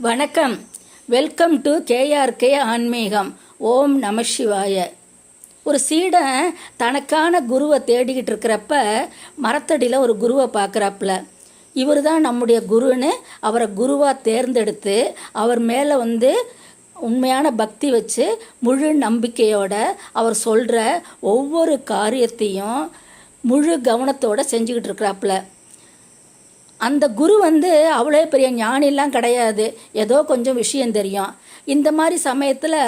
வணக்கம். Welcome to KRK ஆன்மீகம். ஓம் நம சிவாய. ஒரு சீடன் தனக்கான குருவை தேடிக்கிட்டு இருக்கிறப்ப மரத்தடியில் ஒரு குருவை பார்க்குறாப்புல. இவர் தான் நம்முடைய குருன்னு அவரை குருவாக தேர்ந்தெடுத்து அவர் மேலே வந்து உண்மையான பக்தி வச்சு முழு நம்பிக்கையோட அவர் சொல்கிற ஒவ்வொரு காரியத்தையும் முழு கவனத்தோடு செஞ்சுக்கிட்டு இருக்கிறாப்புல. அந்த குரு வந்து அவ்வளோ பெரிய ஞானிலாம் கிடையாது. ஏதோ கொஞ்சம் விஷயம் தெரியும். இந்த மாதிரி சமயத்தில்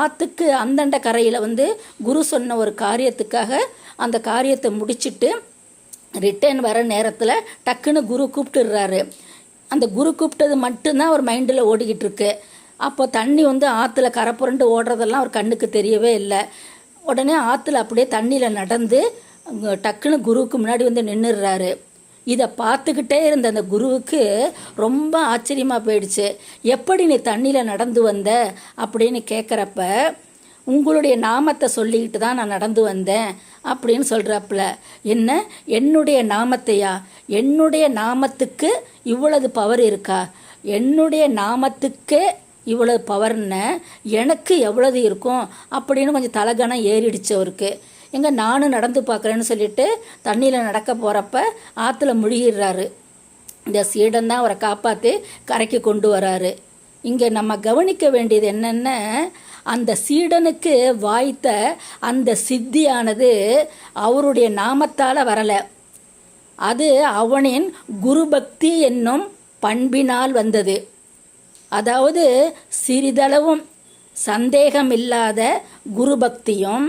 ஆற்றுக்கு அந்தண்ட கரையில் வந்து குரு சொன்ன ஒரு காரியத்துக்காக அந்த காரியத்தை முடிச்சுட்டு ரிட்டர்ன் வர நேரத்தில் டக்குன்னு குரு கூப்பிட்டுடுறாரு. அந்த குரு கூப்பிட்டது மட்டும்தான் அவர் மைண்டில் ஓடிக்கிட்டு இருக்கு. அப்போ தண்ணி வந்து ஆற்றுல கரை புரண்டு ஓடுறதெல்லாம் அவர் கண்ணுக்கு தெரியவே இல்லை. உடனே ஆற்றுல அப்படியே தண்ணியில் நடந்து டக்குன்னு குருவுக்கு முன்னாடி வந்து நின்றுடுறாரு இதை பார்த்துக்கிட்டே இருந்த அந்த குருவுக்கு ரொம்ப ஆச்சரியமாக போயிடுச்சு. எப்படி நீ தண்ணியில் நடந்து வந்த? அப்படின்னு கேட்குறப்ப உங்களுடைய நாமத்தை சொல்லிக்கிட்டு தான் நான் நடந்து வந்தேன் அப்படின்னு சொல்கிறாப்புல என்ன? என்னுடைய நாமத்தையா? என்னுடைய நாமத்துக்கு இவ்வளவு பவர் இருக்கா? என்னுடைய நாமத்துக்கே இவ்வளவு பவர்னு எனக்கு எவ்வளவு இருக்கும்? அப்படின்னு கொஞ்சம் தலகணம் ஏறிடுச்சு அவருக்கு. எங்க நானும் நடந்து பார்க்குறேன்னு சொல்லிட்டு தண்ணியில் நடக்க போகிறப்ப ஆற்றுல முழுகிடுறாரு. இந்த சீடன் தான் அவரை காப்பாற்றி கரைக்கு கொண்டு வராரு. இங்கே நம்ம கவனிக்க வேண்டியது என்னென்ன அந்த சீடனுக்கு வாய்த்த அந்த சித்தியானது அவருடைய நாமத்தால் வரலை. அது அவனின் குருபக்தி என்னும் பண்பினால் வந்தது. அதாவது சிறிதளவும் சந்தேகமில்லாத குருபக்தியும்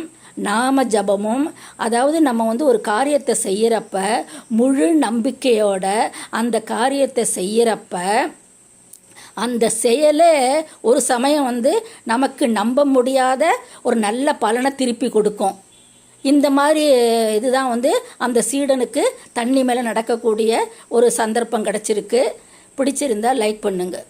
நாம ஜபமும் அதாவது நம்ம வந்து ஒரு காரியத்தை செய்கிறப்ப முழு நம்பிக்கையோட அந்த காரியத்தை செய்கிறப்ப அந்த செயலே ஒரு சமயம் வந்து நமக்கு நம்ப முடியாத ஒரு நல்ல பலனை திருப்பி கொடுக்கும். இந்த மாதிரி இதுதான் வந்து அந்த சீடனுக்கு தண்ணி மேலே நடக்கக்கூடிய ஒரு சந்தர்ப்பம் கிடச்சிருக்கு. பிடிச்சிருந்தா லைக் பண்ணுங்கள்